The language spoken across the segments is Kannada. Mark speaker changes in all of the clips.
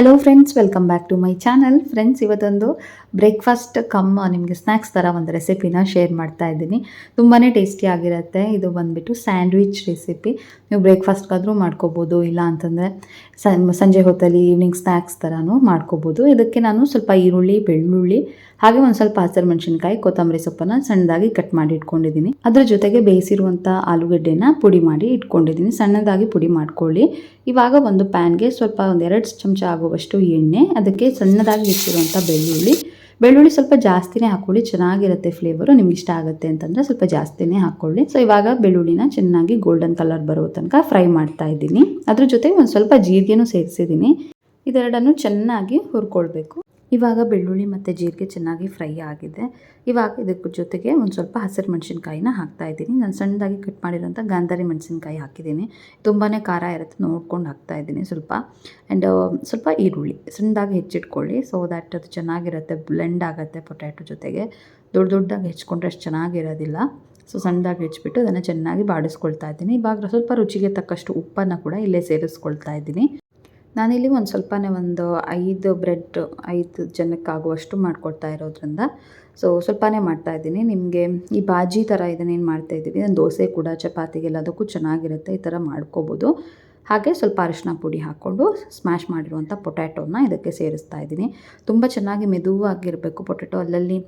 Speaker 1: Hello friends welcome back to my channel friends ಇವತ್ತೊಂದು ಬ್ರೇಕ್ಫಾಸ್ಟ್ ಕಮ್ ನಿಮಗೆ ಸ್ನ್ಯಾಕ್ಸ್ ಥರ ಒಂದು ರೆಸಿಪಿನ ಶೇರ್ ಮಾಡ್ತಾ ಇದ್ದೀನಿ. ತುಂಬಾ ಟೇಸ್ಟಿ ಆಗಿರುತ್ತೆ. ಇದು ಬಂದುಬಿಟ್ಟು ಸ್ಯಾಂಡ್ವಿಚ್ ರೆಸಿಪಿ ನೀವು ಬ್ರೇಕ್ಫಾಸ್ಟ್ಗಾದರೂ ಮಾಡ್ಕೋಬೋದು, ಇಲ್ಲ ಅಂತಂದರೆ ಸಂಜೆ ಹೊತ್ತಲ್ಲಿ ಈವ್ನಿಂಗ್ ಸ್ನ್ಯಾಕ್ಸ್ ಥರನೂ ಮಾಡ್ಕೋಬೋದು. ಇದಕ್ಕೆ ನಾನು ಸ್ವಲ್ಪ ಈರುಳ್ಳಿ, ಬೆಳ್ಳುಳ್ಳಿ ಹಾಗೆ ಒಂದು ಸ್ವಲ್ಪ ಹಸಿರು ಮೆಣಸಿನಕಾಯಿ, ಕೊತ್ತಂಬರಿ ಸೊಪ್ಪನ್ನ ಸಣ್ಣದಾಗಿ ಕಟ್ ಮಾಡಿ ಇಟ್ಕೊಂಡಿದ್ದೀನಿ. ಅದ್ರ ಜೊತೆಗೆ ಬೇಯಿಸಿರುವಂಥ ಆಲೂಗಡ್ಡೆನ ಪುಡಿ ಮಾಡಿ ಇಟ್ಕೊಂಡಿದ್ದೀನಿ. ಸಣ್ಣದಾಗಿ ಪುಡಿ ಮಾಡ್ಕೊಳ್ಳಿ. ಇವಾಗ ಒಂದು ಪ್ಯಾನ್ಗೆ ಸ್ವಲ್ಪ ಒಂದು ಎರಡು ಚಮಚ ಆಗುವಷ್ಟು ಎಣ್ಣೆ, ಅದಕ್ಕೆ ಸಣ್ಣದಾಗಿ ಇಟ್ಟಿರುವಂಥ ಬೆಳ್ಳುಳ್ಳಿ. ಬೆಳ್ಳುಳ್ಳಿ ಸ್ವಲ್ಪ ಜಾಸ್ತಿನೇ ಹಾಕೊಳ್ಳಿ. ಚೆನ್ನಾಗಿರುತ್ತೆ ಫ್ಲೇವರು ನಿಮ್ಗೆ ಇಷ್ಟ ಆಗುತ್ತೆ ಅಂತಂದರೆ ಸ್ವಲ್ಪ ಜಾಸ್ತಿನೇ ಹಾಕೊಳ್ಳಿ. ಸೊ ಇವಾಗ ಬೆಳ್ಳುಳ್ಳಿನ ಚೆನ್ನಾಗಿ ಗೋಲ್ಡನ್ ಕಲರ್ ಬರೋ ತನಕ ಫ್ರೈ ಮಾಡ್ತಾ ಇದ್ದೀನಿ. ಅದ್ರ ಜೊತೆಗೆ ಒಂದು ಸ್ವಲ್ಪ ಜೀರಿಗೆನೂ ಸೇರಿಸಿದ್ದೀನಿ. ಇದೆರಡನ್ನು ಚೆನ್ನಾಗಿ ಹುರ್ಕೊಳ್ಬೇಕು. ಇವಾಗ ಬೆಳ್ಳುಳ್ಳಿ ಮತ್ತು ಜೀರಿಗೆ ಚೆನ್ನಾಗಿ ಫ್ರೈ ಆಗಿದೆ. ಇವಾಗ ಇದಕ್ಕೆ ಜೊತೆಗೆ ಒಂದು ಸ್ವಲ್ಪ ಹಸಿರು ಮೆಣಸಿನ್ಕಾಯಿನ ಹಾಕ್ತಾ ಇದ್ದೀನಿ. ನಾನು ಸಣ್ಣದಾಗಿ ಕಟ್ ಮಾಡಿರೋಂಥ ಗಾಂಧಾರಿ ಮೆಣಸಿನ್ಕಾಯಿ ಹಾಕಿದ್ದೀನಿ. ತುಂಬಾ ಖಾರ ಇರುತ್ತೆ ನೋಡ್ಕೊಂಡು ಹಾಕ್ತಾ ಇದ್ದೀನಿ ಸ್ವಲ್ಪ. ಆ್ಯಂಡ್ ಸ್ವಲ್ಪ ಈರುಳ್ಳಿ ಸಣ್ಣದಾಗಿ ಹೆಚ್ಚಿಟ್ಕೊಳ್ಳಿ. ಸೊ ದ್ಯಾಟ್ ಅದು ಚೆನ್ನಾಗಿರುತ್ತೆ ಬ್ಲೆಂಡ್ ಆಗುತ್ತೆ ಪೊಟ್ಯಾಟೊ ಜೊತೆಗೆ. ದೊಡ್ಡ ದೊಡ್ಡದಾಗಿ ಹೆಚ್ಕೊಂಡ್ರೆ ಅಷ್ಟು ಚೆನ್ನಾಗಿರೋದಿಲ್ಲ. ಸೊ ಸಣ್ಣದಾಗಿ ಹೆಚ್ಚಿಬಿಟ್ಟು ಅದನ್ನು ಚೆನ್ನಾಗಿ ಬಾಡಿಸ್ಕೊಳ್ತಾ ಇದ್ದೀನಿ. ಇವಾಗ ಸ್ವಲ್ಪ ರುಚಿಗೆ ತಕ್ಕಷ್ಟು ಉಪ್ಪನ್ನು ಕೂಡ ಇಲ್ಲೇ ಸೇರಿಸ್ಕೊಳ್ತಾ ಇದ್ದೀನಿ. ನಾನಿಲ್ಲಿ ಒಂದು ಸ್ವಲ್ಪನೇ ಒಂದು ಐದು ಬ್ರೆಡ್, ಐದು ಜನಕ್ಕಾಗುವಷ್ಟು ಮಾಡಿಕೊಡ್ತಾ ಇರೋದ್ರಿಂದ. ಸೊ ಸ್ವಲ್ಪನೇ ಮಾಡ್ತಾ ಇದ್ದೀನಿ. ನಿಮಗೆ ಈ ಬಾಜಿ ಥರ ಇದನ್ನೇನು ಮಾಡ್ತಾ ಇದ್ದೀವಿ? ದೋಸೆ ಕೂಡ ಚಪಾತಿಗೆಲ್ಲದಕ್ಕೂ ಚೆನ್ನಾಗಿರುತ್ತೆ. ಈ ಥರ ಮಾಡ್ಕೋಬೋದು. ಹಾಗೆ ಸ್ವಲ್ಪ ಅರಿಶಿನ ಪುಡಿ ಹಾಕ್ಕೊಂಡು ಸ್ಮ್ಯಾಶ್ ಮಾಡಿರುವಂಥ ಪೊಟ್ಯಾಟೋನ ಇದಕ್ಕೆ ಸೇರಿಸ್ತಾ ಇದ್ದೀನಿ. ತುಂಬ ಚೆನ್ನಾಗಿ ಮೆದುವಾಗಿರಬೇಕು ಪೊಟ್ಯಾಟೊ ಅಲ್ಲಲ್ಲಿ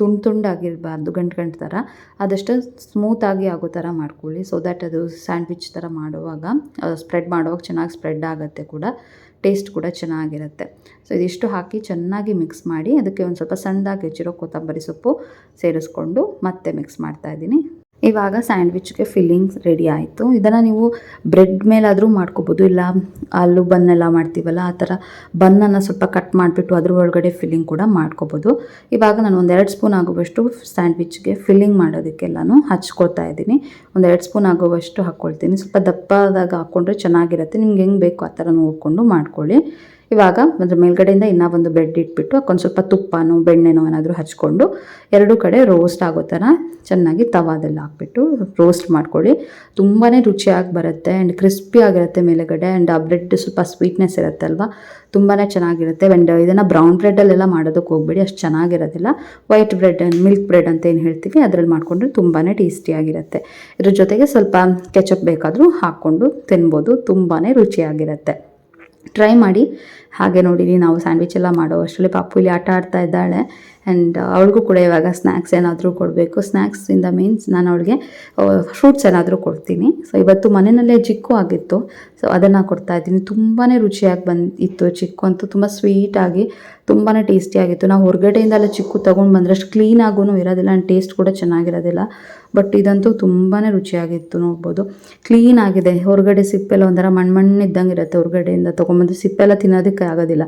Speaker 1: ತುಂಡು ತುಂಡಾಗಿರಬಾರ್ದು ಗಂಟು ಗಂಟು ಥರ. ಆದಷ್ಟು ಸ್ಮೂತಾಗಿ ಆಗೋ ಥರ ಮಾಡ್ಕೊಳ್ಳಿ. ಸೊ ದ್ಯಾಟ್ ಅದು ಸ್ಯಾಂಡ್ವಿಚ್ ಥರ ಮಾಡುವಾಗ ಸ್ಪ್ರೆಡ್ ಮಾಡುವಾಗ ಚೆನ್ನಾಗಿ ಸ್ಪ್ರೆಡ್ ಆಗುತ್ತೆ ಕೂಡ. ಟೇಸ್ಟ್ ಕೂಡ ಚೆನ್ನಾಗಿರುತ್ತೆ. ಸೊ ಇದಿಷ್ಟು ಹಾಕಿ ಚೆನ್ನಾಗಿ ಮಿಕ್ಸ್ ಮಾಡಿ, ಅದಕ್ಕೆ ಒಂದು ಸ್ವಲ್ಪ ಸಣ್ಣದಾಗಿ ಹೆಚ್ಚಿರೋ ಕೊತ್ತಂಬರಿ ಸೊಪ್ಪು ಸೇರಿಸ್ಕೊಂಡು ಮತ್ತೆ ಮಿಕ್ಸ್ ಮಾಡ್ತಾ ಇದ್ದೀನಿ. ಇವಾಗ ಸ್ಯಾಂಡ್ವಿಚ್ಗೆ ಫಿಲ್ಲಿಂಗ್ಸ್ ರೆಡಿ ಆಯಿತು. ಇದನ್ನು ನೀವು ಬ್ರೆಡ್ ಮೇಲಾದರೂ ಮಾಡ್ಕೋಬೋದು. ಇಲ್ಲ ಆಲೂ ಬನ್ನೆಲ್ಲ ಮಾಡ್ತೀವಲ್ಲ, ಆ ಥರ ಬನ್ನನ್ನು ಸ್ವಲ್ಪ ಕಟ್ ಮಾಡಿಬಿಟ್ಟು ಅದ್ರ ಒಳಗಡೆ ಫಿಲ್ಲಿಂಗ್ ಕೂಡ ಮಾಡ್ಕೋಬೋದು. ಇವಾಗ ನಾನು ಒಂದೆರಡು ಸ್ಪೂನ್ ಆಗುವಷ್ಟು ಸ್ಯಾಂಡ್ವಿಚ್ಗೆ ಫಿಲ್ಲಿಂಗ್ ಮಾಡೋದಕ್ಕೆಲ್ಲನೂ ಹಚ್ಕೊಳ್ತಾ ಇದ್ದೀನಿ. ಒಂದೆರಡು ಸ್ಪೂನ್ ಆಗುವಷ್ಟು ಹಾಕ್ಕೊಳ್ತೀನಿ. ಸ್ವಲ್ಪ ದಪ್ಪದಾಗ ಹಾಕ್ಕೊಂಡ್ರೆ ಚೆನ್ನಾಗಿರುತ್ತೆ. ನಿಮ್ಗೆ ಹೆಂಗೆ ಬೇಕು ಆ ಥರ ನೋಡಿಕೊಂಡು ಮಾಡ್ಕೊಳ್ಳಿ. ಇವಾಗ ಅದ್ರ ಮೇಲ್ಗಡೆಯಿಂದ ಇನ್ನೂ ಒಂದು ಬ್ರೆಡ್ ಇಟ್ಬಿಟ್ಟು ಅದಕ್ಕೊಂದು ಸ್ವಲ್ಪ ತುಪ್ಪನೋ, ಬೆಣ್ಣೆನೋ ಏನಾದರೂ ಹಚ್ಕೊಂಡು, ಎರಡೂ ಕಡೆ ರೋಸ್ಟ್ ಆಗೋ ಥರ ಚೆನ್ನಾಗಿ ತವಾದಲ್ಲಿ ಹಾಕ್ಬಿಟ್ಟು ರೋಸ್ಟ್ ಮಾಡ್ಕೊಳ್ಳಿ. ತುಂಬಾ ರುಚಿಯಾಗಿ ಬರುತ್ತೆ ಆ್ಯಂಡ್ ಕ್ರಿಸ್ಪಿ ಆಗಿರುತ್ತೆ ಮೇಲುಗಡೆ ಆ್ಯಂಡ್ ಆ ಬ್ರೆಡ್ ಸ್ವಲ್ಪ ಸ್ವೀಟ್ನೆಸ್ ಇರುತ್ತೆ ಅಲ್ವಾ? ತುಂಬಾ ಚೆನ್ನಾಗಿರುತ್ತೆ. ಆ್ಯಂಡ್ ಇದನ್ನು ಬ್ರೌನ್ ಬ್ರೆಡ್ಡಲ್ಲೆಲ್ಲ ಮಾಡೋದಕ್ಕೆ ಹೋಗ್ಬೇಡಿ, ಅಷ್ಟು ಚೆನ್ನಾಗಿರೋದಿಲ್ಲ. ವೈಟ್ ಬ್ರೆಡ್ ಮಿಲ್ಕ್ ಬ್ರೆಡ್ ಅಂತ ಏನು ಹೇಳ್ತೀವಿ, ಅದರಲ್ಲಿ ಮಾಡಿಕೊಂಡ್ರೆ ತುಂಬಾ ಟೇಸ್ಟಿಯಾಗಿರುತ್ತೆ ಇದ್ರ ಜೊತೆಗೆ ಸ್ವಲ್ಪ ಕೆಚಪ್ ಬೇಕಾದರೂ ಹಾಕ್ಕೊಂಡು ತಿನ್ಬೋದು ತುಂಬಾ ರುಚಿಯಾಗಿರುತ್ತೆ. ಟ್ರೈ ಮಾಡಿ. ಹಾಗೆ ನೋಡಿರಿ, ನಾವು ಸ್ಯಾಂಡ್ವಿಚ್ ಎಲ್ಲ ಮಾಡೋ ಅಷ್ಟರಲ್ಲಿ ಪಾಪು ಇಲ್ಲಿ ಆಟ ಆಡ್ತಾ ಇದ್ದಾಳೆ. ಆ್ಯಂಡ್ ಅವಳಿಗೂ ಕೂಡ ಇವಾಗ ಸ್ನ್ಯಾಕ್ಸ್ ಏನಾದರೂ ಕೊಡಬೇಕು. ಸ್ನ್ಯಾಕ್ಸ್ ಇಂದ ಮೀನ್ಸ್ ನಾನು ಅವಳಿಗೆ ಫ್ರೂಟ್ಸ್ ಏನಾದರೂ ಕೊಡ್ತೀನಿ. ಸೊ ಇವತ್ತು ಮನೆಯಲ್ಲೇ ಚಿಕ್ಕು ಆಗಿತ್ತು. ಸೊ ಅದನ್ನು ಕೊಡ್ತಾ ಇದ್ದೀನಿ. ತುಂಬಾ ರುಚಿಯಾಗಿ ಬಂದು, ಇತ್ತು ಚಿಕ್ಕು ಅಂತೂ ತುಂಬ ಸ್ವೀಟಾಗಿ ತುಂಬಾ ಟೇಸ್ಟಿಯಾಗಿತ್ತು ನಾವು ಹೊರಗಡೆಯಿಂದೆಲ್ಲ ಚಿಕ್ಕು ತೊಗೊಂಡು ಬಂದರೆ ಅಷ್ಟು ಕ್ಲೀನಾಗೂ ಇರೋದಿಲ್ಲ ಆ್ಯಂಡ್ ಟೇಸ್ಟ್ ಕೂಡ ಚೆನ್ನಾಗಿರೋದಿಲ್ಲ. ಬಟ್ ಇದಂತೂ ತುಂಬಾ ರುಚಿಯಾಗಿತ್ತು ನೋಡ್ಬೋದು. ಕ್ಲೀನಾಗಿದೆ ಹೊರಗಡೆ ಸಿಪ್ಪೆಲ್ಲ ಒಂಥರ ಮಣ್ಣು ಮಣ್ಣು ಇದ್ದಂಗೆ ಇರುತ್ತೆ. ಹೊರಗಡೆಯಿಂದ ತೊಗೊಂಬಂದು ಸಿಪ್ಪೆಲ್ಲ ತಿನ್ನೋದಕ್ಕೆ ಆಗೋದಿಲ್ಲ.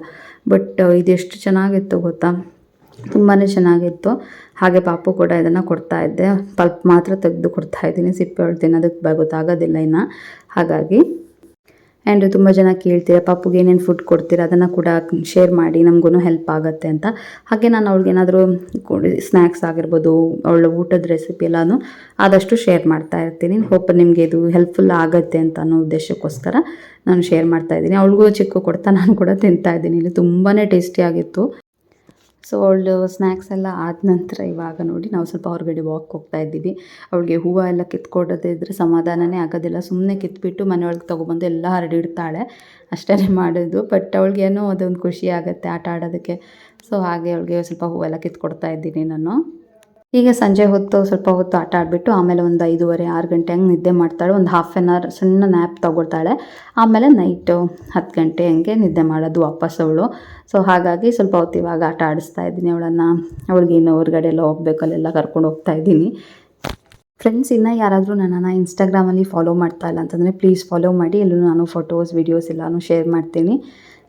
Speaker 1: ಬಟ್ ಇದೆಷ್ಟು ಚೆನ್ನಾಗಿತ್ತು ಗೊತ್ತಾ? ತುಂಬಾ ಚೆನ್ನಾಗಿತ್ತು. ಹಾಗೆ ಪಾಪು ಕೂಡ ಇದನ್ನು ಕೊಡ್ತಾ ಇದ್ದೆ. ಪಲ್ಪ್ ಮಾತ್ರ ತೆಗೆದು ಕೊಡ್ತಾ ಇದ್ದೀನಿ. ಸಿಪ್ಪೆ ಹೊಳ್ತೀನಿ ಅದಕ್ಕೆ ಗೊತ್ತಾಗೋದಿಲ್ಲ ಇನ್ನು. ಹಾಗಾಗಿ ಆ್ಯಂಡ್ ತುಂಬ ಜನ ಕೇಳ್ತೀರಾ ಪಾಪುಗೆ ಏನೇನು ಫುಡ್ ಕೊಡ್ತೀರಾ, ಅದನ್ನು ಕೂಡ ಶೇರ್ ಮಾಡಿ ನಮಗೂ ಹೆಲ್ಪ್ ಆಗುತ್ತೆ ಅಂತ. ಹಾಗೆ ನಾನು ಅವ್ಳಿಗೆ ಏನಾದರೂ ಸ್ನ್ಯಾಕ್ಸ್ ಆಗಿರ್ಬೋದು, ಅವಳ ಊಟದ ರೆಸಿಪಿ ಎಲ್ಲಾನು ಆದಷ್ಟು ಶೇರ್ ಮಾಡ್ತಾ ಇರ್ತೀನಿ. ಹೋಪ್ ನಿಮಗೆ ಇದು ಹೆಲ್ಪ್ಫುಲ್ ಆಗುತ್ತೆ ಅಂತ ಅನ್ನೋ ಉದ್ದೇಶಕ್ಕೋಸ್ಕರ ನಾನು ಶೇರ್ ಮಾಡ್ತಾ ಇದ್ದೀನಿ. ಅವಳಿಗೂ ಚಿಕ್ಕ ಕೊಡ್ತಾ, ನಾನು ಕೂಡ ತಿಂತಾ ಇದ್ದೀನಿ. ಇಲ್ಲಿ ತುಂಬಾ ಟೇಸ್ಟಿಯಾಗಿತ್ತು ಸೊ ಅವಳು ಸ್ನ್ಯಾಕ್ಸ್ ಎಲ್ಲ ಆದ ನಂತರ ಇವಾಗ ನೋಡಿ ನಾವು ಸ್ವಲ್ಪ ಹೊರಗಡೆ ವಾಕ್ ಹೋಗ್ತಾ ಇದ್ದೀವಿ. ಅವಳಿಗೆ ಹೂವು ಎಲ್ಲ ಕಿತ್ಕೊಡೋದೇ ಇದ್ದರೆ ಸಮಾಧಾನನೇ ಆಗೋದಿಲ್ಲ. ಸುಮ್ಮನೆ ಕಿತ್ಬಿಟ್ಟು ಮನೆಯೊಳಗೆ ತೊಗೊಬಂದು ಎಲ್ಲ ಹರಡಿಡ್ತಾಳೆ ಅಷ್ಟೇ ಮಾಡೋದು. ಬಟ್ ಅವಳಿಗೇನೋ ಅದೊಂದು ಖುಷಿ ಆಗುತ್ತೆ ಆಟ ಆಡೋದಕ್ಕೆ. ಸೊ ಹಾಗೆ ಅವಳಿಗೆ ಸ್ವಲ್ಪ ಹೂವೆಲ್ಲ ಕಿತ್ಕೊಡ್ತಾ ಇದ್ದೀನಿ ನಾನು. ಈಗ ಸಂಜೆ ಹೊತ್ತು ಸ್ವಲ್ಪ ಹೊತ್ತು ಆಟ ಆಡಿಬಿಟ್ಟು ಆಮೇಲೆ ಒಂದು ಐದೂವರೆ, ಆರು ಗಂಟೆ ಹಂಗೆ ನಿದ್ದೆ ಮಾಡ್ತಾಳೆ. ಒಂದು ಹಾಫ್ ಆನ್ ಅವರ್ ಸಣ್ಣ ನ್ಯಾಪ್ ತೊಗೊಳ್ತಾಳೆ. ಆಮೇಲೆ ನೈಟು ಹತ್ತು ಗಂಟೆ ಹಂಗೆ ನಿದ್ದೆ ಮಾಡೋದು ವಾಪಸ್ ಅವಳು. ಸೊ ಹಾಗಾಗಿ ಸ್ವಲ್ಪ ಹೊತ್ತು ಇವಾಗ ಆಟ ಆಡಿಸ್ತಾ ಇದ್ದೀನಿ ಅವಳನ್ನು. ಅವಳಿಗೆ ಇನ್ನು ಹೊರಗಡೆ ಎಲ್ಲ ಹೋಗ್ಬೇಕು, ಅಲ್ಲೆಲ್ಲ ಕರ್ಕೊಂಡು ಹೋಗ್ತಾ ಇದ್ದೀನಿ. ಫ್ರೆಂಡ್ಸ್ ಇನ್ನೂ ಯಾರಾದರೂ ನನ್ನನ್ನು ಇನ್ಸ್ಟಾಗ್ರಾಮಲ್ಲಿ ಫಾಲೋ ಮಾಡ್ತಾ ಇಲ್ಲ ಅಂತಂದರೆ ಪ್ಲೀಸ್ ಫಾಲೋ ಮಾಡಿ. ಎಲ್ಲೂ ನಾನು ಫೋಟೋಸ್ ವೀಡಿಯೋಸ್ ಎಲ್ಲನೂ ಶೇರ್ ಮಾಡ್ತೀನಿ.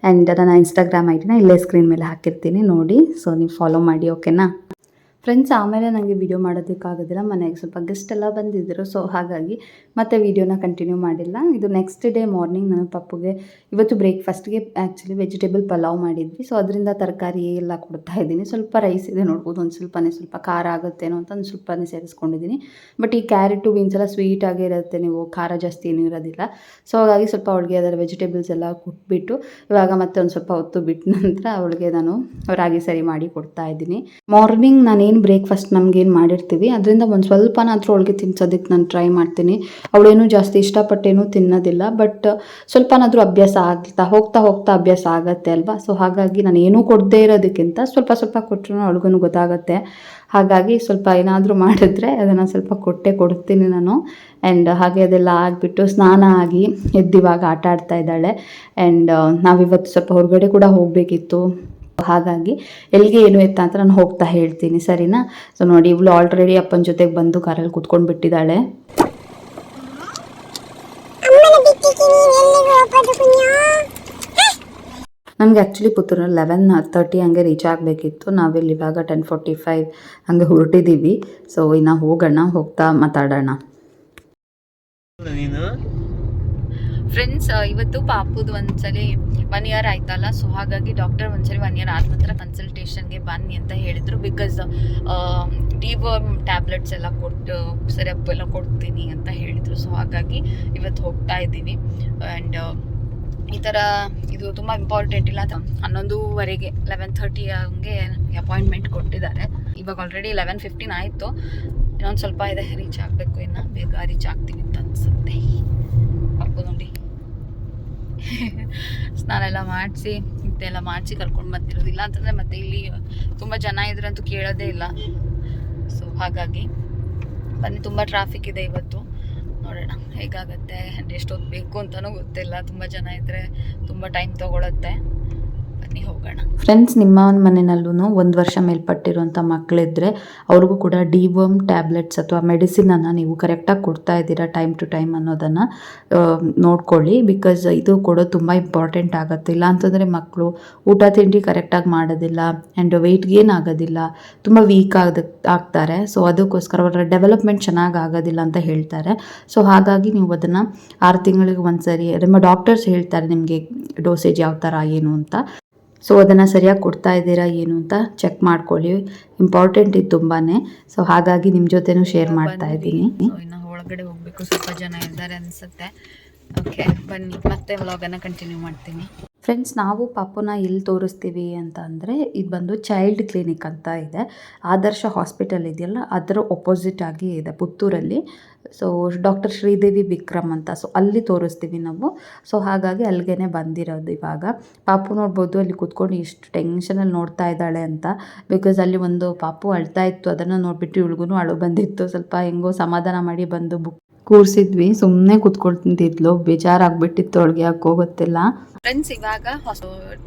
Speaker 1: ಆ್ಯಂಡ್ ನನ್ನ ಇನ್ಸ್ಟಾಗ್ರಾಮ್ ಐ ಡಿನ ಇಲ್ಲೇ ಸ್ಕ್ರೀನ್ ಮೇಲೆ ಹಾಕಿರ್ತೀನಿ. ನೋಡಿ ಸೊ ನೀವು ಫಾಲೋ ಮಾಡಿ ಓಕೆನಾ ಫ್ರೆಂಡ್ಸ್, ಆಮೇಲೆ ನನಗೆ ವೀಡಿಯೋ ಮಾಡೋದಕ್ಕಾಗೋದಿಲ್ಲ. ಮನೆಗೆ ಸ್ವಲ್ಪ ಗೆಸ್ಟ್ ಎಲ್ಲ ಬಂದಿದ್ದರು ಸೊ ಹಾಗಾಗಿ ಮತ್ತೆ ವಿಡಿಯೋನ ಕಂಟಿನ್ಯೂ ಮಾಡಿಲ್ಲ. ಇದು ನೆಕ್ಸ್ಟ್ ಡೇ ಮಾರ್ನಿಂಗ್ ನನ್ನ ಪಪ್ಪುಗೆ, ಇವತ್ತು ಬ್ರೇಕ್ಫಾಸ್ಟ್ಗೆ ಆ್ಯಕ್ಚುಲಿ ವೆಜಿಟೇಬಲ್ ಪಲಾವ್ ಮಾಡಿದ್ವಿ. ಸೊ ಅದರಿಂದ ತರಕಾರಿ ಎಲ್ಲ ಕೊಡ್ತಾ ಇದ್ದೀನಿ. ಸ್ವಲ್ಪ ರೈಸ್ ಇದೆ ನೋಡ್ಬೋದು, ಒಂದು ಸ್ವಲ್ಪನೇ ಸ್ವಲ್ಪ ಖಾರ ಆಗುತ್ತೇನೋ ಅಂತ ಒಂದು ಸ್ವಲ್ಪನೇ ಸೇರಿಸ್ಕೊಂಡಿದ್ದೀನಿ. ಬಟ್ ಈ ಕ್ಯಾರೆಟು ಬೀನ್ಸ್ ಎಲ್ಲ ಸ್ವೀಟಾಗೇ ಇರುತ್ತೆ, ನೀವು ಖಾರ ಜಾಸ್ತಿ ಏನೂ ಇರೋದಿಲ್ಲ. ಸೊ ಹಾಗಾಗಿ ಸ್ವಲ್ಪ ಅವಳಿಗೆ ಅದರ ವೆಜಿಟೇಬಲ್ಸ್ ಎಲ್ಲ ಕೊಟ್ಬಿಟ್ಟು, ಇವಾಗ ಮತ್ತೆ ಒಂದು ಸ್ವಲ್ಪ ಹೊತ್ತು ಬಿಟ್ಟ ನಂತರ ಅವಳಿಗೆ ನಾನು ರಾಗಿ ಸರಿ ಮಾಡಿ ಕೊಡ್ತಾ ಇದ್ದೀನಿ. ಮಾರ್ನಿಂಗ್ ನಾನೇನು ಬ್ರೇಕ್ಫಾಸ್ಟ್ ನಮಗೇನು ಮಾಡಿರ್ತೀವಿ. ಅದರಿಂದ ಒಂದು ಸ್ವಲ್ಪನಾದರೂ ಅವಳಿಗೆ ತಿನ್ಸೋದಕ್ಕೆ ನಾನು ಟ್ರೈ ಮಾಡ್ತೀನಿ. ಅವಳೇನು ಜಾಸ್ತಿ ಇಷ್ಟಪಟ್ಟೇನು ತಿನ್ನೋದಿಲ್ಲ. ಬಟ್ ಸ್ವಲ್ಪನಾದರೂ ಅಭ್ಯಾಸ ಆಗ್ತಾ, ಹೋಗ್ತಾ ಹೋಗ್ತಾ ಅಭ್ಯಾಸ ಆಗತ್ತೆ ಅಲ್ವಾ? ಸೊ ಹಾಗಾಗಿ ನಾನು ಏನೂ ಕೊಡದೇ ಇರೋದಕ್ಕಿಂತ ಸ್ವಲ್ಪ ಸ್ವಲ್ಪ ಕೊಟ್ಟರು ಅವಳಿಗೂ ಗೊತ್ತಾಗುತ್ತೆ. ಹಾಗಾಗಿ ಸ್ವಲ್ಪ ಏನಾದರೂ ಮಾಡಿದ್ರೆ ಅದನ್ನು ಸ್ವಲ್ಪ ಕೊಟ್ಟೆ ಕೊಡ್ತೀನಿ ನಾನು. ಆ್ಯಂಡ್ ಹಾಗೆ ಅದೆಲ್ಲ ಆಗಿಬಿಟ್ಟು ಸ್ನಾನ ಆಗಿ ಎದ್ದಿವಾಗ ಆಟ ಆಡ್ತಾ ಇದ್ದಾಳೆ. ಆ್ಯಂಡ್ ನಾವಿವತ್ತು ಸ್ವಲ್ಪ ಹೊರಗಡೆ ಕೂಡ ಹೋಗಬೇಕಿತ್ತು. ಹಾಗಾಗಿ ಎಲ್ಲಿಗೆ ಏನು ಎತ್ತ ಅಂತ ನಾನು ಹೋಗ್ತಾ ಹೇಳ್ತೀನಿ ಸರಿನಾ? ಸೊ ನೋಡಿ ಇವಳು ಆಲ್ರೆಡಿ ಅಪ್ಪನ ಜೊತೆಗೆ ಬಂದು ಕಾರಲ್ಲಿ ಕುತ್ಕೊಂಡು ಬಿಟ್ಟಿದ್ದಾಳೆ. ನಮಗೆ ಆ್ಯಕ್ಚುಲಿ ಪುತ್ತೂರು ಲೆವೆನ್ ತರ್ಟಿ ಹಂಗೆ ರೀಚ್ ಆಗಬೇಕಿತ್ತು. ನಾವಿಲ್ಲಿ ಇವಾಗ ಟೆನ್ ಫೋರ್ಟಿ ಫೈವ್ ಹಂಗೆ ಹೊರಟಿದ್ದೀವಿ ಸೊ ಇನ್ನು ಹೋಗೋಣ ಹೋಗ್ತಾ ಮಾತಾಡೋಣ
Speaker 2: ನೀನು
Speaker 1: ಫ್ರೆಂಡ್ಸ್ ಇವತ್ತು ಪಾಪುದು ಒಂದ್ಸಲಿ ಒನ್ ಇಯರ್ ಆಯ್ತಲ್ಲ ಸೊ ಹಾಗಾಗಿ ಡಾಕ್ಟರ್ ಒಂದ್ಸಲಿ ಒನ್ ಇಯರ್ ಆದ ನಂತರ ಕನ್ಸಲ್ಟೇಷನ್ಗೆ ಬನ್ನಿ ಅಂತ ಹೇಳಿದ್ರು. ಬಿಕಾಸ್ ಡಿವರ್ಮ್ ಟ್ಯಾಬ್ಲೆಟ್ಸ್ ಎಲ್ಲ ಕೊಟ್ಟು ಸಿರಪ್ ಎಲ್ಲ ಕೊಡ್ತೀನಿ ಅಂತ ಹೇಳಿದರು. ಸೊ ಹಾಗಾಗಿ ಇವತ್ತು ಹೋಗ್ತಾ ಇದ್ದೀನಿ ಆ್ಯಂಡ್ ಈ ಥರ ಇದು ತುಂಬ ಇಂಪಾರ್ಟೆಂಟ್ ಇಲ್ಲ ಹನ್ನೊಂದುವರೆಗೆ ಲೆವೆನ್ ಥರ್ಟಿ ಹಂಗೆ ಅಪಾಯಿಂಟ್ಮೆಂಟ್ ಕೊಟ್ಟಿದ್ದಾರೆ. ಇವಾಗ ಆಲ್ರೆಡಿ ಲೆವೆನ್ ಫಿಫ್ಟೀನ್ ಆಯಿತು. ಇನ್ನೊಂದು ಸ್ವಲ್ಪ ಇದೆ ರೀಚ್ ಆಗಬೇಕು ಇನ್ನು. ಬೇಗ ರೀಚ್ ಆಗ್ತೀನಿ ಅಂತ ಅನಿಸುತ್ತೆ. ಪಾಪು ನೋಡಿ. ಸ್ನಾನ ಎಲ್ಲ ಮಾಡಿಸಿ, ಇದೆಲ್ಲ ಮಾಡಿಸಿ ಕರ್ಕೊಂಡು ಬಂದಿರೋದು. ಇಲ್ಲ ಅಂತಂದರೆ ಮತ್ತೆ ಇಲ್ಲಿ ತುಂಬ ಜನ ಇದ್ರಂತೂ ಕೇಳೋದೇ ಇಲ್ಲ. ಸೊ ಹಾಗಾಗಿ ಬನ್ನಿ, ತುಂಬ ಟ್ರಾಫಿಕ್ ಇದೆ ಇವತ್ತು. ನೋಡೋಣ, ಹೇಗಾಗತ್ತೆ ಆ್ಯಂಡ್ ಎಷ್ಟೊತ್ತು ಬೇಕು ಅಂತಲೂ ಗೊತ್ತಿಲ್ಲ. ತುಂಬ ಜನ ಇದ್ದರೆ ತುಂಬ ಟೈಮ್ ತೊಗೊಳತ್ತೆ. ಬನ್ನಿ ಹೋಗೋಣ. ಫ್ರೆಂಡ್ಸ್ ನಿಮ್ಮ ಮನೆಯಲ್ಲೂ ಒಂದು ವರ್ಷ ಮೇಲ್ಪಟ್ಟಿರುವಂಥ ಮಕ್ಕಳಿದ್ರೆ ಅವ್ರಿಗೂ ಕೂಡ ಡಿ ವರ್ಮ್ ಟ್ಯಾಬ್ಲೆಟ್ಸ್ ಅಥವಾ ಮೆಡಿಸಿನನ್ನು ನೀವು ಕರೆಕ್ಟಾಗಿ ಕೊಡ್ತಾ ಇದ್ದೀರಾ ಟೈಮ್ ಟು ಟೈಮ್ ಅನ್ನೋದನ್ನು ನೋಡ್ಕೊಳ್ಳಿ. ಬಿಕಾಸ್ ಇದು ಕೂಡ ತುಂಬ ಇಂಪಾರ್ಟೆಂಟ್ ಆಗುತ್ತೆ. ಇಲ್ಲ ಅಂತಂದರೆ ಮಕ್ಕಳು ಊಟ, ತಿಂಡಿ ಕರೆಕ್ಟಾಗಿ ಮಾಡೋದಿಲ್ಲ ಆ್ಯಂಡ್ ವೆಯ್ಟ್ ಗೇನ್ ಆಗೋದಿಲ್ಲ. ತುಂಬ ವೀಕ್ ಆಗ ಆಗ್ತಾರೆ. ಸೊ ಅದಕ್ಕೋಸ್ಕರ ಅವರ ಡೆವಲಪ್ಮೆಂಟ್ ಚೆನ್ನಾಗಿ ಆಗೋದಿಲ್ಲ ಅಂತ ಹೇಳ್ತಾರೆ. ಸೊ ಹಾಗಾಗಿ ನೀವು ಅದನ್ನು ಆರು ತಿಂಗಳಿಗೆ ಒಂದು ಸರಿ ನಿಮ್ಮ ಡಾಕ್ಟರ್ಸ್ ಹೇಳ್ತಾರೆ ನಿಮಗೆ ಡೋಸೇಜ್ ಯಾವ ಥರ ಏನು ಅಂತ. ಸೊ ಅದನ್ನು ಸರಿಯಾಗಿ ಕೊಡ್ತಾ ಇದ್ದೀರಾ ಏನು ಅಂತ ಚೆಕ್ ಮಾಡ್ಕೊಳ್ಳಿ. ಇಂಪಾರ್ಟೆಂಟ್ ಇದು ತುಂಬಾ ಸೊ ಹಾಗಾಗಿ ನಿಮ್ಮ ಜೊತೆನೂ ಶೇರ್ ಮಾಡ್ತಾ ಇದ್ದೀನಿ. ಇನ್ನು ಒಳಗಡೆ ಹೋಗಬೇಕು. ಸ್ವಲ್ಪ ಜನ ಇದ್ದಾರೆ ಅನಿಸುತ್ತೆ. ಓಕೆ ಬನ್ನಿ. ಮತ್ತೆ ವ್ಲಾಗನ್ನು ಕಂಟಿನ್ಯೂ ಮಾಡ್ತೀನಿ. ಫ್ರೆಂಡ್ಸ್, ನಾವು ಪಾಪುನ ಎಲ್ಲಿ ತೋರಿಸ್ತೀವಿ ಅಂತ ಅಂದರೆ ಇದು ಬಂದು ಚೈಲ್ಡ್ ಕ್ಲಿನಿಕ್ ಅಂತ ಇದೆ. ಆದರ್ಶ ಹಾಸ್ಪಿಟಲ್ ಇದೆಯಲ್ಲ, ಅದರ ಒಪೋಸಿಟ್ ಆಗಿ ಇದೆ ಪುತ್ತೂರಲ್ಲಿ. ಸೊ ಡಾಕ್ಟರ್ ಶ್ರೀದೇವಿ ವಿಕ್ರಮ್ ಅಂತ. ಸೊ ಅಲ್ಲಿ ತೋರಿಸ್ತೀವಿ ನಾವು. ಸೊ ಹಾಗಾಗಿ ಅಲ್ಲಿಗೆ ಬಂದಿರೋದು ಇವಾಗ. ಪಾಪು ನೋಡ್ಬೋದು, ಅಲ್ಲಿ ಕೂತ್ಕೊಂಡು ಇಷ್ಟು ಟೆನ್ಷನಲ್ಲಿ ನೋಡ್ತಾ ಇದ್ದಾಳೆ ಅಂತ. ಬಿಕಾಸ್ ಅಲ್ಲಿ ಒಂದು ಪಾಪು ಅಳ್ತಾ ಇತ್ತು. ಅದನ್ನು ನೋಡಿಬಿಟ್ಟು ಇವಳಿಗೂ ಅಳು ಬಂದಿತ್ತು. ಸ್ವಲ್ಪ ಹೆಂಗೋ ಸಮಾಧಾನ ಮಾಡಿ ಬಂದು ಬುಕ್ ಕೂರಿಸಿದ್ವಿ ಸುಮ್ಮನೆ ಕೂತ್ಕೊಳ್ತಿದ್ಲು, ಬೇಜಾರಾಗ್ಬಿಟ್ಟಿತ್ತು, ಅವಳಿಗೆ ಯಾಕೋ ಗೊತ್ತಿಲ್ಲ ಫ್ರೆಂಡ್ಸ್ ಇವಾಗ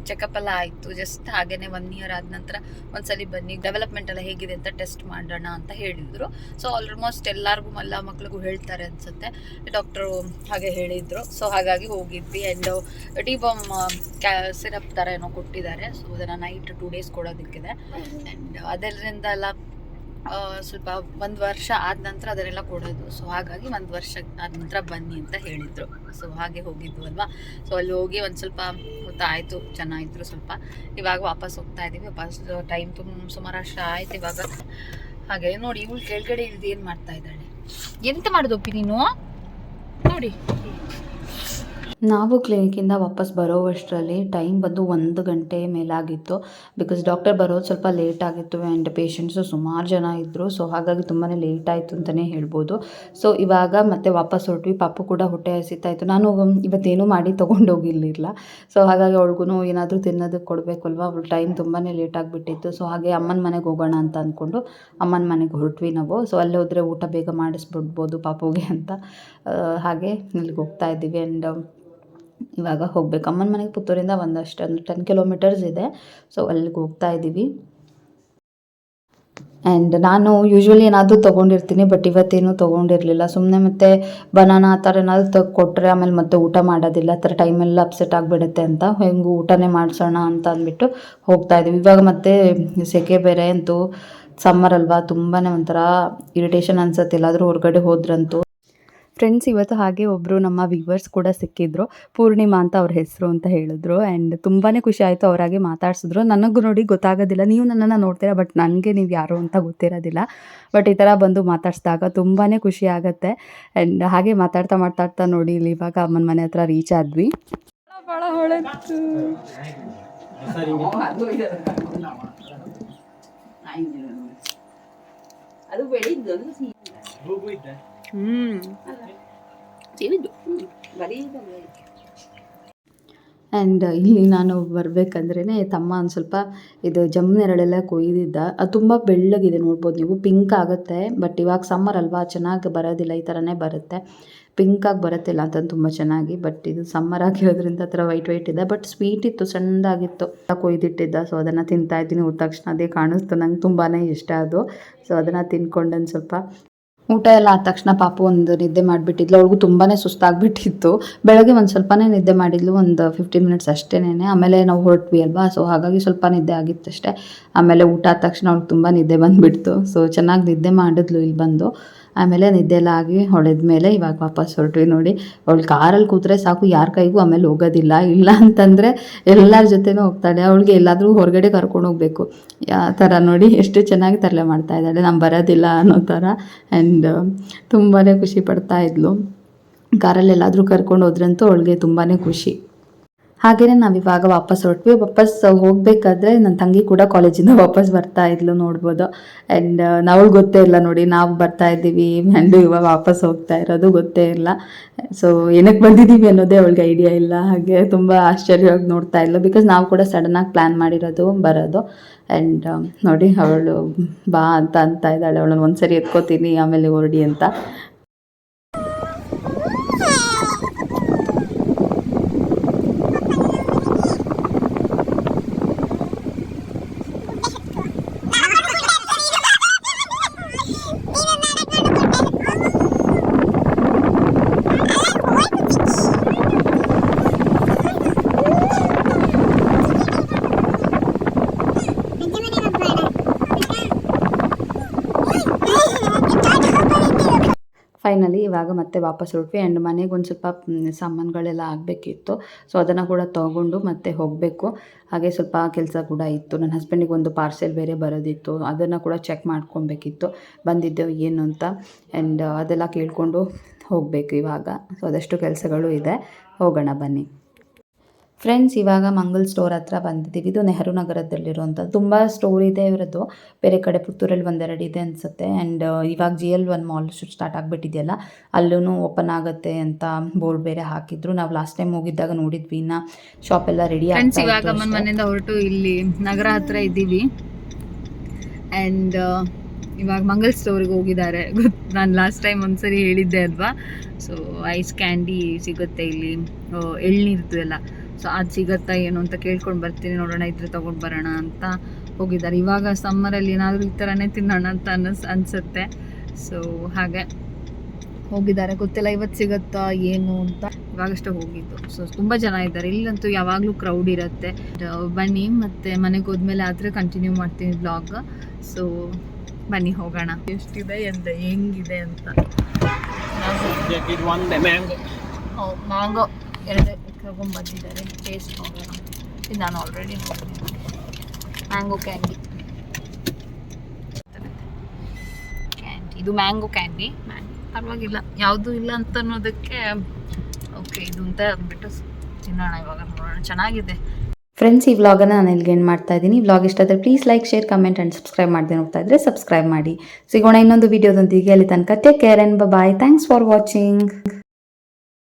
Speaker 1: ಚೆಕಪ್ ಎಲ್ಲ ಆಯಿತು ಜಸ್ಟ್ ಹಾಗೇನೆ ಒನ್ ಇಯರ್ ಆದ ನಂತರ ಒಂದ್ಸಲಿ ಬನ್ನಿ ಡೆವಲಪ್ಮೆಂಟ್ ಎಲ್ಲ ಹೇಗಿದೆ ಅಂತ ಟೆಸ್ಟ್ ಮಾಡೋಣ ಅಂತ ಹೇಳಿದ್ರು. ಸೊ ಆಲ್ಮೋಸ್ಟ್ ಎಲ್ಲರಿಗೂ ಎಲ್ಲ ಮಕ್ಳಿಗೂ ಹೇಳ್ತಾರೆ ಅನ್ಸುತ್ತೆ ಡಾಕ್ಟ್ರು ಹಾಗೆ ಹೇಳಿದ್ರು. ಸೊ ಹಾಗಾಗಿ ಹೋಗಿದ್ವಿ ಆ್ಯಂಡ್ ಡಿಬಾಮ್ ಕ್ಯಾ ಸಿರಪ್ ಥರ ಏನೋ ಕೊಟ್ಟಿದ್ದಾರೆ. ಸೊ ಅದನ್ನು ನೈಟ್ ಟೂ ಡೇಸ್ ಕೊಡೋದಕ್ಕಿದೆ. ಆ್ಯಂಡ್ ಅದರಿಂದ ಎಲ್ಲ ಸ್ವಲ್ಪ ಒಂದು ವರ್ಷ ಆದ ನಂತರ ಅದನ್ನೆಲ್ಲ ಕೊಡೋದು. ಸೊ ಹಾಗಾಗಿ ಒಂದು ವರ್ಷ ಆದ ನಂತರ ಬನ್ನಿ ಅಂತ ಹೇಳಿದ್ರು. ಸೊ ಹಾಗೆ ಹೋಗಿದ್ದು ಅಲ್ವಾ? ಸೊ ಅಲ್ಲಿ ಹೋಗಿ ಒಂದು ಸ್ವಲ್ಪ ಗೊತ್ತಾಯಿತು. ಚೆನ್ನಾಗಿದ್ರು ಸ್ವಲ್ಪ. ಇವಾಗ ವಾಪಸ್ ಹೋಗ್ತಾ ಇದ್ದೀವಿ ವಾಪಸ್ ಟೈಮ್ ತುಂಬ ಸುಮಾರು ಅಷ್ಟು ಆಯ್ತು ಇವಾಗ. ಹಾಗೆ ನೋಡಿ, ಇವಳು ಕೆಳಗಡೆ ಇಳಿದು ಏನು ಮಾಡ್ತಾ ಇದ್ದಾಳೆ? ಎಂತ ಮಾಡೋದು ಒಪ್ಪಿ ನೀನು? ನೋಡಿ. ನಾವು ಕ್ಲಿನಿಕ್ಕಿಂದ ವಾಪಸ್ ಬರೋವಷ್ಟರಲ್ಲಿ ಟೈಮ್ ಬಂದು ಒಂದು ಗಂಟೆ ಮೇಲಾಗಿತ್ತು. ಬಿಕಾಸ್ ಡಾಕ್ಟರ್ ಬರೋದು ಸ್ವಲ್ಪ ಲೇಟ್ ಆಗಿತ್ತು ಆ್ಯಂಡ್ ಪೇಷಂಟ್ಸು ಸುಮಾರು ಜನ ಇದ್ದರು ಸೊ ಹಾಗಾಗಿ ತುಂಬಾ ಲೇಟ್ ಆಯಿತು ಅಂತಲೇ ಹೇಳ್ಬೋದು. ಸೊ ಇವಾಗ ಮತ್ತೆ ವಾಪಸ್ ಹೊರಟ್ವಿ. ಪಾಪು ಕೂಡ ಹೊಟ್ಟೆ ಹಸಿತಾಯಿತ್ತು ನಾನು ಇವತ್ತೇನೂ ಮಾಡಿ ತೊಗೊಂಡೋಗಿರಲಿಲ್ಲ ಸೊ ಹಾಗಾಗಿ ಅವ್ಳಿಗೂ ಏನಾದರೂ ತಿನ್ನೋದಕ್ಕೆ ಕೊಡಬೇಕಲ್ವ? ಅವಳು ಟೈಮ್ ತುಂಬಾ ಲೇಟ್ ಆಗಿಬಿಟ್ಟಿತ್ತು. ಸೊ ಹಾಗೆ ಅಮ್ಮನ ಮನೆಗೆ ಹೋಗೋಣ ಅಂತ ಅಂದ್ಕೊಂಡು ಅಮ್ಮನ ಮನೆಗೆ ಹೊರಟ್ವಿ ನಾವು. ಸೊ ಅಲ್ಲಿ ಹೋದರೆ ಊಟ ಬೇಗ ಮಾಡಿಸ್ಬಿಡ್ಬೋದು ಪಾಪುಗೆ ಅಂತ. ಹಾಗೆ ಇಲ್ಲಿಗೆ ಹೋಗ್ತಾ ಇದ್ದೀವಿ. ಆ್ಯಂಡ್ ಇವಾಗ ಹೋಗ್ಬೇಕು. ಅಮ್ಮನ ಮನೆಗೆ ಪುತ್ತೂರಿಂದ ಒಂದಷ್ಟು ಒಂದು ಟೆನ್ ಕಿಲೋಮೀಟರ್ಸ್ ಇದೆ. ಸೊ ಅಲ್ಲಿಗೆ ಹೋಗ್ತಾ ಇದ್ದೀವಿ. ಆ್ಯಂಡ್ ನಾನು ಯೂಶ್ವಲಿ ಏನಾದರೂ ತೊಗೊಂಡಿರ್ತೀನಿ ಬಟ್ ಇವತ್ತೇನು ತೊಗೊಂಡಿರಲಿಲ್ಲ. ಸುಮ್ಮನೆ ಮತ್ತೆ ಬನಾನ ಆ ಥರ ಏನಾದರೂ ತ ಕೊಟ್ಟರೆ ಆಮೇಲೆ ಮತ್ತೆ ಊಟ ಮಾಡೋದಿಲ್ಲ. ಆ ಥರ ಟೈಮೆಲ್ಲ ಅಪ್ಸೆಟ್ ಆಗಿಬಿಡುತ್ತೆ ಅಂತ. ಹೆಂಗೂ ಊಟನೇ ಮಾಡಿಸೋಣ ಅಂತ ಅಂದ್ಬಿಟ್ಟು ಹೋಗ್ತಾ ಇದ್ದೀವಿ. ಇವಾಗ ಮತ್ತೆ ಸೆಕೆ ಬೇರೆ ಅಂತೂ ಸಮ್ಮರ್ ಅಲ್ವಾ? ತುಂಬಾ ಒಂಥರ ಇರಿಟೇಷನ್ ಅನ್ಸುತ್ತೆ. ಎಲ್ಲಾದರೂ ಹೊರಗಡೆ ಹೋದ್ರಂತೂ. ಫ್ರೆಂಡ್ಸ್ ಇವತ್ತು ಹಾಗೆ ಒಬ್ಬರು ನಮ್ಮ ವ್ಯೂವರ್ಸ್ ಕೂಡ ಸಿಕ್ಕಿದ್ರು. ಪೂರ್ಣಿಮಾ ಅಂತ ಅವ್ರ ಹೆಸರು ಅಂತ ಹೇಳಿದ್ರು. ಆ್ಯಂಡ್ ತುಂಬಾ ಖುಷಿ ಆಯಿತು ಅವರಾಗೆ ಮಾತಾಡ್ಸಿದ್ರು. ನನಗೂ ನೋಡಿ ಗೊತ್ತಾಗೋದಿಲ್ಲ. ನೀವು ನನ್ನನ್ನು ನೋಡ್ತೀರಾ? ಬಟ್ ನನಗೆ ನೀವು ಯಾರು ಅಂತ ಗೊತ್ತಿರೋದಿಲ್ಲ. ಬಟ್ ಈ ಥರ ಬಂದು ಮಾತಾಡಿಸಿದಾಗ ತುಂಬಾ ಖುಷಿ ಆಗುತ್ತೆ. ಆ್ಯಂಡ್ ಹಾಗೆ ಮಾತಾಡ್ತಾ ಮಾತಾಡ್ತಾ ನೋಡಿ, ಇಲ್ಲಿ ಇವಾಗ ಅಮ್ಮನ ಮನೆ ಹತ್ರ ರೀಚ್ ಆದ್ವಿ. ಭಾಳ
Speaker 2: ಅದು
Speaker 1: ಆ್ಯಂಡ್ ಇಲ್ಲಿ ನಾನು ಬರಬೇಕಂದ್ರೇ ತಮ್ಮ ಒಂದು ಸ್ವಲ್ಪ ಇದು ಜಮ್ಮನೆರಳೆಲ್ಲ ಕೊಯ್ದಿದ್ದ. ಅದು ತುಂಬ ಬೆಳ್ಳಗಿದೆ ನೋಡ್ಬೋದು ನೀವು. ಪಿಂಕ್ ಆಗುತ್ತೆ ಬಟ್ ಇವಾಗ ಸಮ್ಮರ್ ಅಲ್ವಾ, ಚೆನ್ನಾಗಿ ಬರೋದಿಲ್ಲ, ಈ ಥರನೇ ಬರುತ್ತೆ. ಪಿಂಕಾಗಿ ಬರುತ್ತಿಲ್ಲ ಅಂತಂದು ತುಂಬ ಚೆನ್ನಾಗಿ ಬಟ್ ಇದು ಸಮ್ಮರ್ ಆಗಿರೋದ್ರಿಂದ ಆ ಥರ ವೈಟ್ ವೈಟ್ ಇದೆ. ಬಟ್ ಸ್ವೀಟ್ ಇತ್ತು, ಸಣ್ಣದಾಗಿತ್ತು. ಕೊಯ್ದಿಟ್ಟಿದ್ದ ಸೊ ಅದನ್ನು ತಿಂತಾ ಇದ್ದೀನಿ. ಹೋದ ತಕ್ಷಣ ಅದೇ ಕಾಣಿಸ್ತು. ನಂಗೆ ತುಂಬಾ ಇಷ್ಟ ಅದು. ಸೊ ಅದನ್ನು ತಿನ್ಕೊಂಡು ಸ್ವಲ್ಪ ಊಟ ಎಲ್ಲ ಆದ ತಕ್ಷಣ ಪಾಪು ಒಂದು ನಿದ್ದೆ ಮಾಡಿಬಿಟ್ಟಿದ್ಲು. ಅವ್ಳಿಗೂ ತುಂಬಾ ಸುಸ್ತಾಗ್ಬಿಟ್ಟಿತ್ತು. ಬೆಳಗ್ಗೆ ಒಂದು ಸ್ವಲ್ಪನೇ ನಿದ್ದೆ ಮಾಡಿದ್ಲು. ಒಂದು ಫಿಫ್ಟೀನ್ ಮಿನಿಟ್ಸ್ ಅಷ್ಟೇನೆ ಆಮೇಲೆ ನಾವು ಹೊರಟ್ವಿ ಅಲ್ವಾ? ಸೊ ಹಾಗಾಗಿ ಸ್ವಲ್ಪ ನಿದ್ದೆ ಆಗಿತ್ತು ಅಷ್ಟೇ. ಆಮೇಲೆ ಊಟ ಆದ ತಕ್ಷಣ ಅವ್ಳಿಗೆ ತುಂಬ ನಿದ್ದೆ ಬಂದುಬಿಡ್ತು. ಸೊ ಚೆನ್ನಾಗಿ ನಿದ್ದೆ ಮಾಡಿದ್ಲು ಇಲ್ಲಿ ಬಂದು. ಆಮೇಲೆ ನಿದ್ದೆ ಎಲ್ಲ ಆಗಿ ಹೊಡೆದ ಮೇಲೆ ಇವಾಗ ವಾಪಸ್ ಹೊರಟ್ವಿ ನೋಡಿ. ಅವಳು ಕಾರಲ್ಲಿ ಕೂತ್ರೆ ಸಾಕು, ಯಾರ ಕೈಗೂ ಆಮೇಲೆ ಹೋಗೋದಿಲ್ಲ. ಇಲ್ಲ ಅಂತಂದರೆ ಎಲ್ಲರ ಜೊತೆನೂ ಹೋಗ್ತಾಳೆ ಅವಳಿಗೆ ಎಲ್ಲಾದರೂ ಹೊರಗಡೆ ಕರ್ಕೊಂಡು ಹೋಗಬೇಕು. ಆ ಥರ ನೋಡಿ ಎಷ್ಟು ಚೆನ್ನಾಗಿ ತರಲೆ ಮಾಡ್ತಾ ಇದ್ದಾಳೆ. ನಾನು ಬರೋದಿಲ್ಲ ಅನ್ನೋ ಥರ. ಆ್ಯಂಡ್ ತುಂಬಾ ಖುಷಿ ಪಡ್ತಾ ಇದ್ಲು. ಕಾರಲ್ಲಿ ಎಲ್ಲಾದರೂ ಕರ್ಕೊಂಡು ಹೋದ್ರಂತೂ ಅವಳಿಗೆ ತುಂಬಾ ಖುಷಿ. ಹಾಗೆಯೇ ನಾವು ಇವಾಗ ವಾಪಸ್ ಹೊರಟ್ವಿ. ವಾಪಸ್ ಹೋಗಬೇಕಾದ್ರೆ ನನ್ನ ತಂಗಿ ಕೂಡ ಕಾಲೇಜಿಂದ ವಾಪಸ್ ಬರ್ತಾ ಇದ್ಲು ನೋಡ್ಬೋದು. ಆ್ಯಂಡ್ ನಾವು ಗೊತ್ತೇ ಇಲ್ಲ ನೋಡಿ, ನಾವು ಬರ್ತಾ ಇದ್ದೀವಿ ಆ್ಯಂಡ್ ಇವಾಗ ವಾಪಸ್ ಹೋಗ್ತಾ ಇರೋದು ಗೊತ್ತೇ ಇಲ್ಲ. ಸೊ ಏನಕ್ಕೆ ಬಂದಿದ್ದೀವಿ ಅನ್ನೋದೇ ಅವಳಿಗೆ ಐಡಿಯಾ ಇಲ್ಲ. ಹಾಗೆ ತುಂಬ ಆಶ್ಚರ್ಯವಾಗಿ ನೋಡ್ತಾ ಇಲ್ಲ ಬಿಕಾಸ್ ನಾವು ಕೂಡ ಸಡನ್ನಾಗಿ ಪ್ಲ್ಯಾನ್ ಮಾಡಿರೋದು, ಬರೋದು. ಆ್ಯಂಡ್ ನೋಡಿ, ಅವಳು ಬಾ ಅಂತ ಅಂತ ಇದ್ದಾಳೆ. ಅವಳನ್ನು ಒಂದ್ಸರಿ ಎತ್ಕೋತೀನಿ, ಆಮೇಲೆ ಹೊರಡಿ ಅಂತ. ಇವಾಗ ಮತ್ತೆ ವಾಪಸ್ ಹೊರಟ್ವಿ. ಆ್ಯಂಡ್ ಮನೆಗೆ ಒಂದು ಸ್ವಲ್ಪ ಸಾಮಾನುಗಳೆಲ್ಲ ಆಗಬೇಕಿತ್ತು. ಸೊ ಅದನ್ನು ಕೂಡ ತೊಗೊಂಡು ಮತ್ತೆ ಹೋಗಬೇಕು. ಹಾಗೆ ಸ್ವಲ್ಪ ಕೆಲಸ ಕೂಡ ಇತ್ತು. ನನ್ನ ಹಸ್ಬೆಂಡಿಗೆ ಒಂದು ಪಾರ್ಸೆಲ್ ಬೇರೆ ಬರೋದಿತ್ತು. ಅದನ್ನು ಕೂಡ ಚೆಕ್ ಮಾಡ್ಕೊಬೇಕಿತ್ತು. ಬಂದಿದ್ದೆವು ಏನು ಅಂತ. ಆ್ಯಂಡ್ ಅದೆಲ್ಲ ಕೇಳಿಕೊಂಡು ಹೋಗಬೇಕು ಇವಾಗ. ಸೊ ಅದಷ್ಟು ಕೆಲಸಗಳು ಇದೆ. ಹೋಗೋಣ ಬನ್ನಿ. ಫ್ರೆಂಡ್ಸ್ ಇವಾಗ ಮಂಗಲ್ ಸ್ಟೋರ್ ಹತ್ರ ಬಂದಿದ್ದೀವಿ. ಇದು ನೆಹರು ನಗರದಲ್ಲಿರುವಂಥ ತುಂಬ ಸ್ಟೋರ್ ಇದೆ ಇವರದ್ದು. ಬೇರೆ ಕಡೆ ಪುತ್ತೂರಲ್ಲಿ ಒಂದೆರಡು ಇದೆ ಅನಿಸುತ್ತೆ. ಆ್ಯಂಡ್ ಇವಾಗ G L one mall start ಆಗಿಬಿಟ್ಟಿದೆಯಲ್ಲ ಅಲ್ಲೂ ಓಪನ್ ಆಗುತ್ತೆ ಅಂತ ಬೋರ್ಡ್ ಬೇರೆ ಹಾಕಿದ್ರು. ನಾವು ಲಾಸ್ಟ್ ಟೈಮ್ ಹೋಗಿದ್ದಾಗ ನೋಡಿದ್ವಿ. ಇನ್ನು ಶಾಪ್ ಎಲ್ಲ ರೆಡಿ
Speaker 3: ಫ್ರೆಂಡ್ಸ್ ಇವಾಗ ಅಮ್ಮನ ಮನೆಯಿಂದ ಹೊರಟು ಇಲ್ಲಿ ನಗರ ಹತ್ರ ಇದ್ದೀವಿ. ಆ್ಯಂಡ್ ಇವಾಗ ಮಂಗಲ್ ಸ್ಟೋರ್ಗೆ ಹೋಗಿದ್ದಾರೆ. ಗೊತ್ತು ನಾನು ಲಾಸ್ಟ್ ಟೈಮ್ ಒಂದ್ಸರಿ ಹೇಳಿದ್ದೆ ಅಲ್ವಾ? ಸೊ ಐಸ್ ಕ್ಯಾಂಡಿ ಸಿಗುತ್ತೆ ಇಲ್ಲಿ. ಆ, ಎಳ್ನೀರ್ದು ಎಲ್ಲ. ಸೊ ಅದು ಸಿಗುತ್ತಾ ಏನು ಅಂತ ಕೇಳ್ಕೊಂಡು ಬರ್ತೀನಿ. ನೋಡೋಣ ಇದ್ರೆ ತೊಗೊಂಡು ಬರೋಣ ಅಂತ ಹೋಗಿದ್ದಾರೆ. ಇವಾಗ ಸಮ್ಮರಲ್ಲಿ ಏನಾದರೂ ಈ ಥರನೇ ತಿನ್ನೋಣ ಅಂತ ಅನ್ನಿಸ್ ಅನಿಸುತ್ತೆ. ಸೊ ಹಾಗೆ ಹೋಗಿದ್ದಾರೆ. ಗೊತ್ತಿಲ್ಲ ಇವತ್ತು ಸಿಗುತ್ತಾ ಏನು ಅಂತ. ಇವಾಗಷ್ಟೇ ಹೋಗಿದ್ದು. ಸೊ ತುಂಬ ಜನ ಇದ್ದಾರೆ. ಇಲ್ಲಂತೂ ಯಾವಾಗಲೂ ಕ್ರೌಡ್ ಇರುತ್ತೆ. ಬನ್ನಿ ಮತ್ತು ಮನೆಗೆ ಹೋದ್ಮೇಲೆ ಆದರೆ ಕಂಟಿನ್ಯೂ ಮಾಡ್ತೀನಿ ಬ್ಲಾಗ್ ಸೊ ಬನ್ನಿ ಹೋಗೋಣ. ಎಷ್ಟಿದೆ ಎಂತ ಹೆಂಗಿದೆ ಅಂತ. ಮ್ಯಾಂಗೋ ಎರಡು ತಗೊಂಡ್ಬಂದಿದ್ದಾರೆ ಟೇಸ್ಟ್ ನೋಡೋಣ. ಇದು ನಾನು ಆಲ್ರೆಡಿ ನೋಡಿದ್ದೀನಿ ಮ್ಯಾಂಗೋ ಕ್ಯಾಂಡಿ ಕ್ಯಾಂಡಿ ಇದು ಮ್ಯಾಂಗೋ ಕ್ಯಾಂಡಿ ಪರವಾಗಿಲ್ಲ. ಯಾವುದು ಇಲ್ಲ ಅಂತ ಅನ್ನೋದಕ್ಕೆ ಓಕೆ ಇದು ಅಂತ ಅಂದ್ಬಿಟ್ಟು ತಿನ್ನೋಣ ಇವಾಗ ನೋಡೋಣ. ಚೆನ್ನಾಗಿದೆ.
Speaker 1: ಫ್ರೆಂಡ್ಸ್ ಈ ವ್ಲಾಗನ್ನು ನಾನು ಇಲ್ಲಿಗೆ ಏನು ಮಾಡ್ತಾ ಇದ್ದೀನಿ. ವ್ಲಾಗ್ ಇಷ್ಟ ಆದರೆ please like share comment and subscribe ಮಾಡದೆ ನೋಡ್ತಾ ಇದ್ದರೆ ಸಬ್ಸ್ಕ್ರೈಬ್ ಮಾಡಿ. ಸಿಗೋಣ ಇನ್ನೊಂದು ವೀಡಿಯೋದೊಂದಿಗೆ ಅಲ್ಲಿ ತನಕ take care and bye thanks for watching